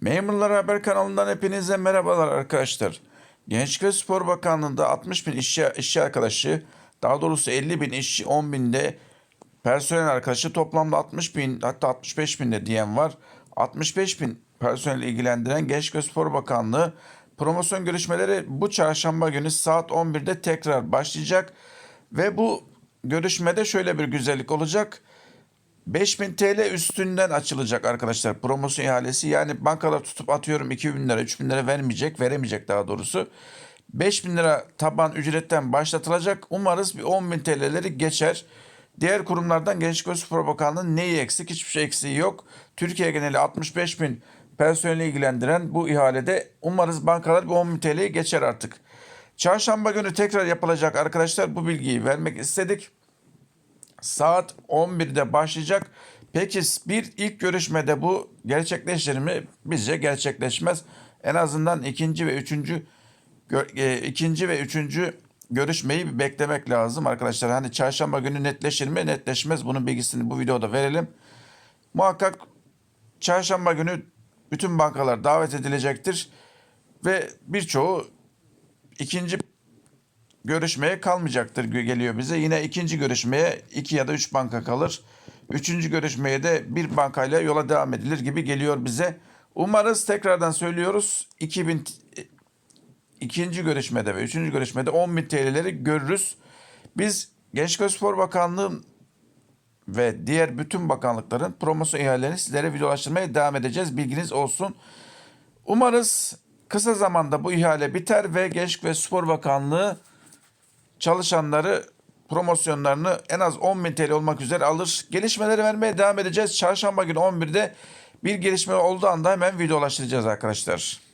Memurlar Haber kanalından hepinize merhabalar arkadaşlar. Gençlik ve Spor Bakanlığı'nda 60 bin işçi, işçi arkadaşı, daha doğrusu 50 bin işçi, 10 binde personel arkadaşı toplamda 60 bin hatta 65 bin de diyen var. 65 bin personel ilgilendiren Gençlik ve Spor Bakanlığı promosyon görüşmeleri bu çarşamba günü saat 11'de tekrar başlayacak. Ve bu görüşmede şöyle bir güzellik olacak. 5000 TL üstünden açılacak arkadaşlar promosyon ihalesi. Yani bankalar tutup atıyorum 2000 lira 3000 lira vermeyecek veremeyecek daha doğrusu. 5000 lira taban ücretten başlatılacak. Umarız bir 10.000 TL'leri geçer. Diğer kurumlardan Gençlik ve Spor Bakanlığı'nın neyi eksik? Hiçbir şey eksiği yok. Türkiye geneli 65 bin personeli ilgilendiren bu ihalede umarız bankalar bir 10.000 TL'yi geçer artık. Çarşamba günü tekrar yapılacak arkadaşlar bu bilgiyi vermek istedik. Saat 11'de başlayacak. Peki bir ilk görüşmede bu gerçekleşir mi? Bizce gerçekleşmez. En azından ikinci ve üçüncü e, ikinci ve üçüncü görüşmeyi bir beklemek lazım arkadaşlar. Hani çarşamba günü netleşir mi? Netleşmez. Bunun bilgisini bu videoda verelim. Muhakkak çarşamba günü bütün bankalar davet edilecektir ve birçoğu ikinci görüşmeye kalmayacaktır geliyor bize. Yine ikinci görüşmeye iki ya da üç banka kalır. Üçüncü görüşmeye de bir bankayla yola devam edilir gibi geliyor bize. Umarız tekrardan söylüyoruz 2000 t- ikinci görüşmede ve üçüncü görüşmede 10.000 TL'leri görürüz. Biz Gençlik ve Spor Bakanlığı ve diğer bütün bakanlıkların promosyon ihalelerini sizlere videolaştırmaya devam edeceğiz. Bilginiz olsun. Umarız kısa zamanda bu ihale biter ve Gençlik ve Spor Bakanlığı çalışanları promosyonlarını en az 10.000 TL olmak üzere alır. Gelişmeleri vermeye devam edeceğiz. Çarşamba günü 11'de bir gelişme olduğu anda hemen videolaştıracağız arkadaşlar.